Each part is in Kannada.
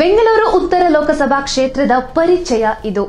ಬೆಂಗಳೂರು ಉತ್ತರ ಲೋಕಸಭಾ ಕ್ಷೇತ್ರದ ಪರಿಚಯ ಇದು.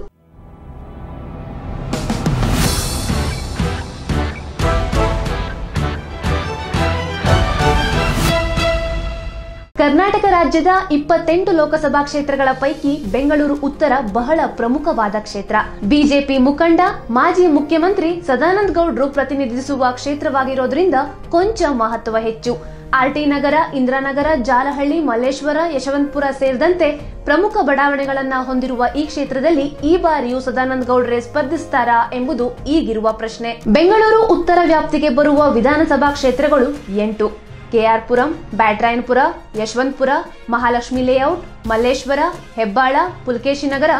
ಕರ್ನಾಟಕ ರಾಜ್ಯದ ಇಪ್ಪತ್ತೆಂಟು ಲೋಕಸಭಾ ಕ್ಷೇತ್ರಗಳ ಪೈಕಿ ಬೆಂಗಳೂರು ಉತ್ತರ ಬಹಳ ಪ್ರಮುಖವಾದ ಕ್ಷೇತ್ರ. ಬಿಜೆಪಿ ಮುಖಂಡ, ಮಾಜಿ ಮುಖ್ಯಮಂತ್ರಿ ಸದಾನಂದ ಗೌಡ್ರು ಪ್ರತಿನಿಧಿಸುವ ಕ್ಷೇತ್ರವಾಗಿರೋದ್ರಿಂದ ಕೊಂಚ ಮಹತ್ವ ಹೆಚ್ಚು. ಆರ್ಟಿ ನಗರ, ಇಂದ್ರಾನಗರ, ಜಾಲಹಳ್ಳಿ, ಮಲ್ಲೇಶ್ವರ, ಯಶವಂತಪುರ ಸೇರಿದಂತೆ ಪ್ರಮುಖ ಬಡಾವಣೆಗಳನ್ನ ಹೊಂದಿರುವ ಈ ಕ್ಷೇತ್ರದಲ್ಲಿ ಈ ಬಾರಿಯೂ ಸದಾನಂದ ಗೌಡ್ರೆ ಸ್ಪರ್ಧಿಸ್ತಾರಾ ಎಂಬುದು ಈಗಿರುವ ಪ್ರಶ್ನೆ. ಬೆಂಗಳೂರು ಉತ್ತರ ವ್ಯಾಪ್ತಿಗೆ ಬರುವ ವಿಧಾನಸಭಾ ಕ್ಷೇತ್ರಗಳು ಎಂಟು. ಕೆಆರ್ಪುರಂ, ಬ್ಯಾಟ್ರಾಯನ್ಪುರ, ಯಶವಂತಪುರ, ಮಹಾಲಕ್ಷ್ಮಿ ಲೇಔಟ್, ಮಲ್ಲೇಶ್ವರ, ಹೆಬ್ಬಾಳ ಪುಲ್ಕೇಶಿನಗರ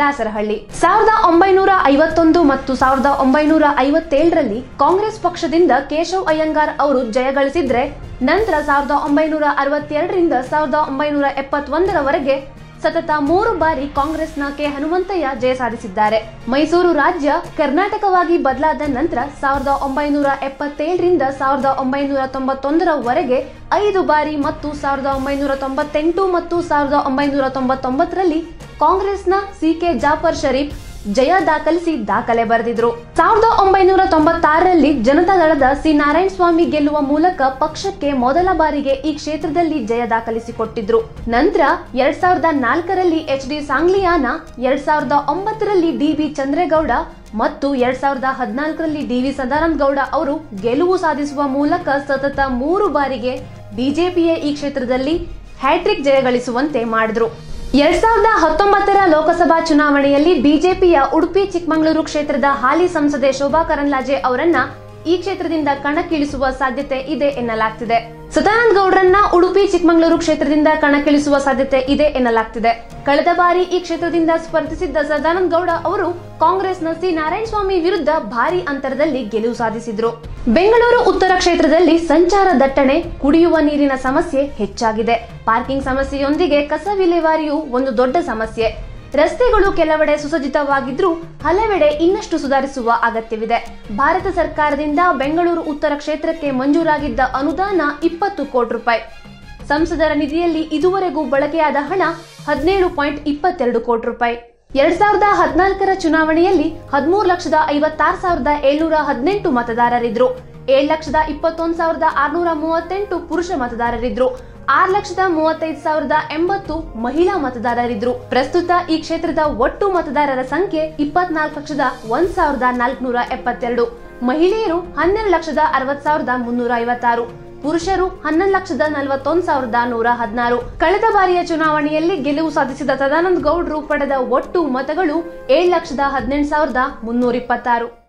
ದಾಸರಹಳ್ಳಿ. ಸಾವಿರದ ಒಂಬೈನೂರ ಐವತ್ತೊಂದು ಮತ್ತು ಸಾವಿರದ ಒಂಬೈನೂರ ಐವತ್ತೇಳರಲ್ಲಿ ಕಾಂಗ್ರೆಸ್ ಪಕ್ಷದಿಂದ ಕೇಶವ್ ಅಯ್ಯಂಗಾರ್ ಅವರು ಜಯಗಳಿಸಿದ್ರೆ ನಂತರ ಸಾವಿರದ ಒಂಬೈನೂರ ಅರವತ್ತೆರಡರಿಂದ ಸಾವಿರದ ಒಂಬೈನೂರ ಎಪ್ಪತ್ತೊಂದರವರೆಗೆ ಸತತ ಮೂರು ಬಾರಿ ಕಾಂಗ್ರೆಸ್ನ ಕೆ ಹನುಮಂತಯ್ಯ ಜಯ ಸಾಧಿಸಿದ್ದಾರೆ. ಮೈಸೂರು ರಾಜ್ಯ ಕರ್ನಾಟಕವಾಗಿ ಬದಲಾದ ನಂತರ ಸಾವಿರದ ಒಂಬೈನೂರ ಎಪ್ಪತ್ತೇಳರಿಂದ ಸಾವಿರದ ಒಂಬೈನೂರ ತೊಂಬತ್ತೊಂದರವರೆಗೆ ಐದು ಬಾರಿ ಮತ್ತು ಸಾವಿರದ ಒಂಬೈನೂರ ತೊಂಬತ್ತೆಂಟು ಮತ್ತು ಸಾವಿರದ ಒಂಬೈನೂರ ತೊಂಬತ್ತೊಂಬತ್ತರಲ್ಲಿ ಕಾಂಗ್ರೆಸ್ನ ಸಿ ಕೆ ಜಾಫರ್ ಶರೀಫ್ ಜಯ ದಾಖಲಿಸಿ ದಾಖಲೆ ಬರೆದಿದ್ರು. ಸಾವಿರದ ಒಂಬೈನೂರ ತೊಂಬತ್ತಾರರಲ್ಲಿ ಜನತಾದಳದ ಸಿ. ನಾರಾಯಣ ಸ್ವಾಮಿ ಗೆಲ್ಲುವ ಮೂಲಕ ಪಕ್ಷಕ್ಕೆ ಮೊದಲ ಬಾರಿಗೆ ಈ ಕ್ಷೇತ್ರದಲ್ಲಿ ಜಯ ದಾಖಲಿಸಿಕೊಟ್ಟಿದ್ರು. ನಂತರ ಎರಡ್ ಸಾವಿರದ ನಾಲ್ಕರಲ್ಲಿ ಎಚ್. ಡಿ. ಸಾಂಗ್ಲಿಯಾನ, ಎರಡ್ ಸಾವಿರದ ಒಂಬತ್ತರಲ್ಲಿ ಡಿ. ಬಿ ಚಂದ್ರೇಗೌಡ ಮತ್ತು ಎರಡ್ ಸಾವಿರದ ಹದಿನಾಲ್ಕರಲ್ಲಿ ಡಿ. ವಿ. ಸದಾನಂದ ಗೌಡ ಅವರು ಗೆಲುವು ಸಾಧಿಸುವ ಮೂಲಕ ಸತತ ಮೂರು ಬಾರಿಗೆ ಬಿಜೆಪಿಯೇ ಈ ಕ್ಷೇತ್ರದಲ್ಲಿ ಹ್ಯಾಟ್ರಿಕ್ ಜಯಗಳಿಸುವಂತೆ ಮಾಡಿದ್ರು. ಎರಡ್ ಸಾವಿರದ ಹತ್ತೊಂಬತ್ತರ ಲೋಕಸಭಾ ಚುನಾವಣೆಯಲ್ಲಿ ಬಿಜೆಪಿಯ ಉಡುಪಿ, ಚಿಕ್ಕಮಗಳೂರು ಕ್ಷೇತ್ರದ ಹಾಲಿ ಸಂಸದೆ ಶೋಭಾ ಕರಂದ್ಲಾಜೆ ಅವರನ್ನ ಈ ಕ್ಷೇತ್ರದಿಂದ ಕಣಕ್ಕಿಳಿಸುವ ಸಾಧ್ಯತೆ ಇದೆ ಎನ್ನಲಾಗ್ತಿದೆ. ಸದಾನಂದ ಗೌಡರನ್ನ ಉಡುಪಿ, ಚಿಕ್ಕಮಗಳೂರು ಕ್ಷೇತ್ರದಿಂದ ಕಣಕ್ಕಿಳಿಸುವ ಸಾಧ್ಯತೆ ಇದೆ ಎನ್ನಲಾಗ್ತಿದೆ. ಕಳೆದ ಬಾರಿ ಈ ಕ್ಷೇತ್ರದಿಂದ ಸ್ಪರ್ಧಿಸಿದ್ದ ಸದಾನಂದ ಗೌಡ ಅವರು ಕಾಂಗ್ರೆಸ್ನ ಸಿ. ನಾರಾಯಣ ಸ್ವಾಮಿ ವಿರುದ್ಧ ಭಾರಿ ಅಂತರದಲ್ಲಿ ಗೆಲುವು ಸಾಧಿಸಿದ್ರು. ಬೆಂಗಳೂರು ಉತ್ತರ ಕ್ಷೇತ್ರದಲ್ಲಿ ಸಂಚಾರ ದಟ್ಟಣೆ, ಕುಡಿಯುವ ನೀರಿನ ಸಮಸ್ಯೆ ಹೆಚ್ಚಾಗಿದೆ. ಪಾರ್ಕಿಂಗ್ ಸಮಸ್ಯೆಯೊಂದಿಗೆ ಕಸ ವಿಲೇವಾರಿಯು ಒಂದು ದೊಡ್ಡ ಸಮಸ್ಯೆ. ರಸ್ತೆಗಳು ಕೆಲವೆಡೆ ಸುಸಜ್ಜಿತವಾಗಿದ್ರೂ ಹಲವೆಡೆ ಇನ್ನಷ್ಟು ಸುಧಾರಿಸುವ ಅಗತ್ಯವಿದೆ. ಭಾರತ ಸರ್ಕಾರದಿಂದ ಬೆಂಗಳೂರು ಉತ್ತರ ಕ್ಷೇತ್ರಕ್ಕೆ ಮಂಜೂರಾಗಿದ್ದ ಅನುದಾನ ಇಪ್ಪತ್ತು ಕೋಟಿ ರೂಪಾಯಿ. ಸಂಸದರ ನಿಧಿಯಲ್ಲಿ ಇದುವರೆಗೂ ಬಳಕೆಯಾದ ಹಣ ಹದಿನೇಳು ಪಾಯಿಂಟ್ ಇಪ್ಪತ್ತೆರಡು ಕೋಟಿ ರೂಪಾಯಿ. ಎರಡ್ ಸಾವಿರದ ಹದಿನಾಲ್ಕರ ಚುನಾವಣೆಯಲ್ಲಿ ಹದಿಮೂರು ಲಕ್ಷದ ಐವತ್ತಾರು ಸಾವಿರದ ಏಳ್ನೂರ ಹದಿನೆಂಟು ಮತದಾರರಿದ್ರು. ಏಳು ಲಕ್ಷದ ಇಪ್ಪತ್ತೊಂದು ಸಾವಿರದ ಆರ್ನೂರ ಮೂವತ್ತೆಂಟು ಪುರುಷ ಮತದಾರರಿದ್ರು. ಆರು ಲಕ್ಷದ ಮೂವತ್ತೈದು ಸಾವಿರದ ಎಂಬತ್ತು ಮಹಿಳಾ ಮತದಾರರಿದ್ರು ಪ್ರಸ್ತುತ ಈ ಕ್ಷೇತ್ರದ ಒಟ್ಟು ಮತದಾರರ ಸಂಖ್ಯೆ ಇಪ್ಪತ್ನಾಲ್ಕು ಲಕ್ಷದ ಒಂದ್ ಸಾವಿರದ ನಾಲ್ಕುನೂರ ಎಪ್ಪತ್ತೆರಡು. ಮಹಿಳೆಯರು ಹನ್ನೆರಡು ಲಕ್ಷದ ಅರವತ್ ಸಾವಿರದ ಮುನ್ನೂರ ಐವತ್ತಾರು. ಪುರುಷರು ಹನ್ನೊಂದು ಲಕ್ಷದ ನಲವತ್ತೊಂದು ಸಾವಿರದ ನೂರ ಹದಿನಾರು. ಕಳೆದ ಬಾರಿಯ ಚುನಾವಣೆಯಲ್ಲಿ ಗೆಲುವು ಸಾಧಿಸಿದ ಸದಾನಂದ ಗೌಡ್ರು ಪಡೆದ ಒಟ್ಟು ಮತಗಳು ಏಳು ಲಕ್ಷದ ಹದಿನೆಂಟು ಸಾವಿರದ ಮುನ್ನೂರ ಇಪ್ಪತ್ತಾರು.